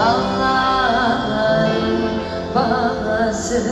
Allah'ın bağısır